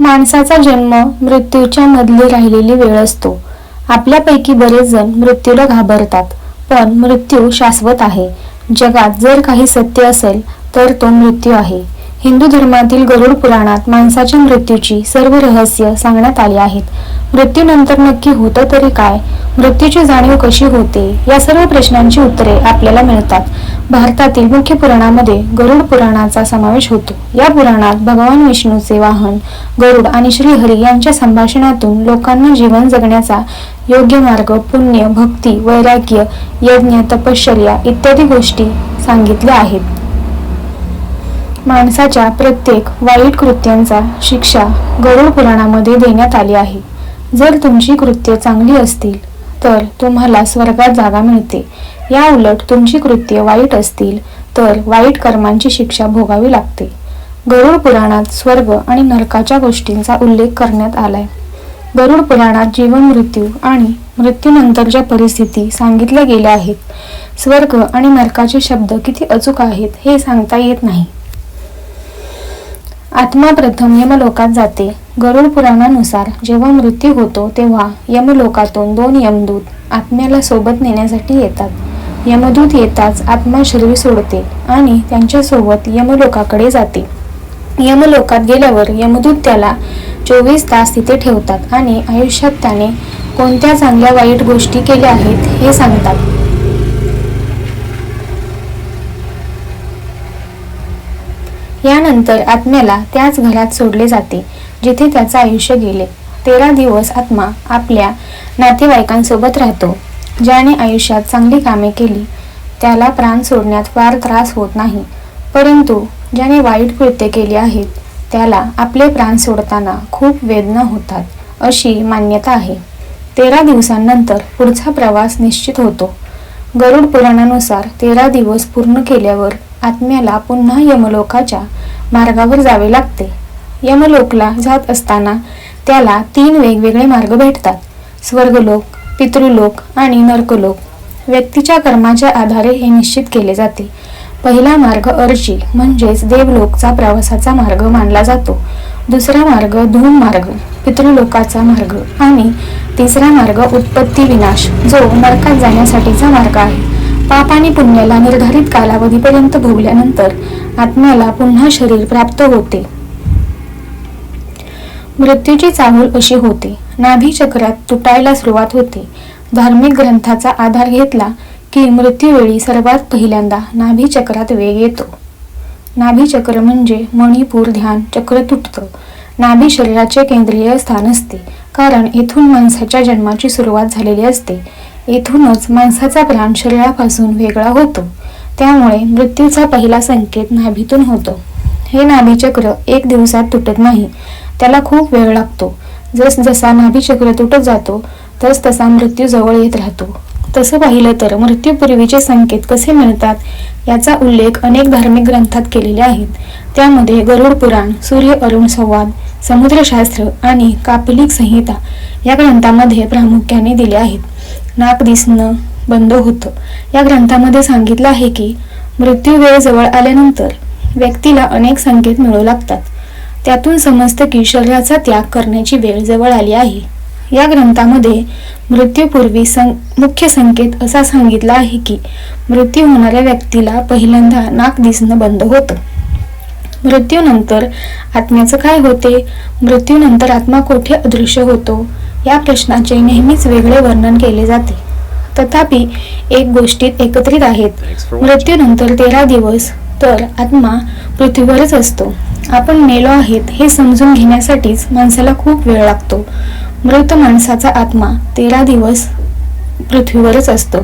माणसाचा जन्म मृत्यूच्या मधली राहिलेली वेळ असतो. आपल्यापैकी बरेच जण मृत्यूला घाबरतात पण मृत्यू शाश्वत आहे. जगात जर काही सत्य असेल तर तो मृत्यू आहे. हिंदू धर्मातील गरुड पुराणात माणसाच्या मृत्यूची सर्व रहस्य सांगण्यात आली आहेत. मृत्यूनंतर नक्की होतं तरी काय? मृत्यूची जाणीव कशी होते? या सर्व प्रश्नांची उत्तरे आपल्याला मिळतात. भारतातील मुख्य पुराणामध्ये गरुड पुराणाचा समावेश होतो. या पुराणात भगवान विष्णूचे वाहन गरुड आणि श्रीहरी यांच्या संभाषणातून लोकांना जीवन जगण्याचा योग्य मार्ग पुण्य भक्ती वैराग्य यज्ञ तपश्चर्या इत्यादी गोष्टी सांगितल्या आहेत. माणसाच्या प्रत्येक वाईट कृत्यांचा शिक्षा गरुड पुराणामध्ये देण्यात आली आहे. जर तुमची कृत्य चांगली असतील तर तुम्हाला स्वर्गात जागा मिळते. या उलट तुमची कृत्य वाईट असतील तर वाईट कर्मांची शिक्षा भोगावी लागते. गरुड पुराणात स्वर्ग आणि नरकाच्या गोष्टींचा उल्लेख करण्यात आलाय. गरुड पुराणात जीवन मृत्यू आणि मृत्यूनंतरच्या परिस्थिती सांगितल्या गेल्या आहेत. स्वर्ग आणि नरकाचे शब्द किती अचूक आहेत हे सांगता येत नाही. आत्मा प्रथम यमलोकात जाते. गरुड पुराणानुसार जेव्हा मृत्यू होतो तेव्हा यमलोकातून दोन यमदूत आत्म्याला सोबत नेण्यासाठी येतात. यमदूत येताच आत्मा शरीर सोडते आणि त्यांच्यासोबत यमलोकाकडे जाते. यमलोकात गेल्यावर यमदूत त्याला चोवीस तास तिथे ठेवतात आणि आयुष्यात त्याने कोणत्या चांगल्या वाईट गोष्टी केल्या आहेत हे सांगतात. यानंतर आत्म्याला त्याच घरात सोडले जाते. जिथे त्याचं आयुष्य गेले. तेरा दिवस आत्मा आपल्या नातेवाईकांसोबत राहतो. ज्याने आयुष्यात चांगली कामे केली त्याला प्राण सोडण्यात फार त्रास होत नाही. परंतु ज्याने वाईट कृत्य केली आहेत त्याला आपले प्राण सोडताना खूप वेदना होतात अशी मान्यता आहे. तेरा दिवसांनंतर पुढचा प्रवास निश्चित होतो. गरुड पुराणानुसार तेरा दिवस पूर्ण केल्यावर आत्म्याला पुन्हा यमलोकाच्या मार्गावर जावे लागते. यमलोकला जात असताना त्याला तीन वेगवेगळे मार्ग भेटतात. स्वर्गलोक पितृलोक आणि नर्कलोक. व्यक्तीच्या कर्माच्या आधारे हे निश्चित केले जाते. पहिला मार्ग अर्ची म्हणजेच देवलोकचा प्रवासाचा मार्ग मानला जातो. दुसरा मार्ग धूम मार्ग पितृलोकाचा मार्ग. आणि तिसरा मार्ग उत्पत्ती विनाश जो नरकात जाण्यासाठीचा मार्ग आहे. पाप आणि पुण्याला निर्धारित कालावधीपर्यंत भोगल्यानंतर आत्म्याला पुन्हा शरीर प्राप्त होते. मृत्यूची चाहूल अशी होते. नाभी चक्रात तुटायला सुरुवात होते. धार्मिक ग्रंथाचा आधार घेतला की मृत्यूवेळी सर्वात पहिल्यांदा नाभी चक्रात वेग येतो. नाभी चक्र म्हणजे मणिपूर ध्यान चक्र तुटतं. नाभी शरीराचे केंद्रीय स्थान असते. कारण येथून माणसाच्या जन्माची सुरुवात झालेली असते. येथूनच माणसाचा प्राण शरीरापासून वेगळा होतो. त्यामुळे मृत्यूचा पहिला संकेत नाभीतून होतो. हे नाभीचक्र एक दिवसात तुटत नाही. त्याला खूप वेळ लागतो. जस जसा नाभीचक्र तुटत जातो तस तसा मृत्यू जवळ येत राहतो. तसं पाहिलं तर मृत्यूपूर्वीचे संकेत कसे मिळतात याचा उल्लेख अनेक धार्मिक ग्रंथात केलेले आहेत. त्यामध्ये गरुड पुराण सूर्य अरुण संवाद समुद्रशास्त्र आणि कापलिक संहिता या ग्रंथामध्ये प्रामुख्याने दिले आहेत. नाक दिसणं बंद होतं. या ग्रंथामध्ये सांगितलं आहे की मृत्यू वेळ जवळ आल्यानंतर व्यक्तीला अनेक संकेत मिळू लागतात. त्यातून समजतं की शरीराचा त्याग करण्याची वेळ जवळ आली आहे. या ग्रंथामध्ये मृत्यूपूर्वी सं मुख्य संकेत असा सांगितला आहे की मृत्यू होणाऱ्या व्यक्तीला पहिल्यांदा नाक दिसणं बंद होतं. मृत्यूनंतर आत्म्याचं काय होते? मृत्यूनंतर आत्मा कोठे अदृश्य होतो? या प्रश्नाचे नेहमीच वेगळे वर्णन केले जाते. तथापि एक गोष्टीत एकत्रित आहेत. मृत्यूनंतर तेरा दिवस तर आत्मा पृथ्वीवरच असतो. आपण मेलो आहेत हे समजून घेण्यासाठीच माणसाला खूप वेळ लागतो. मृत माणसाचा आत्मा तेरा दिवस पृथ्वीवरच असतो.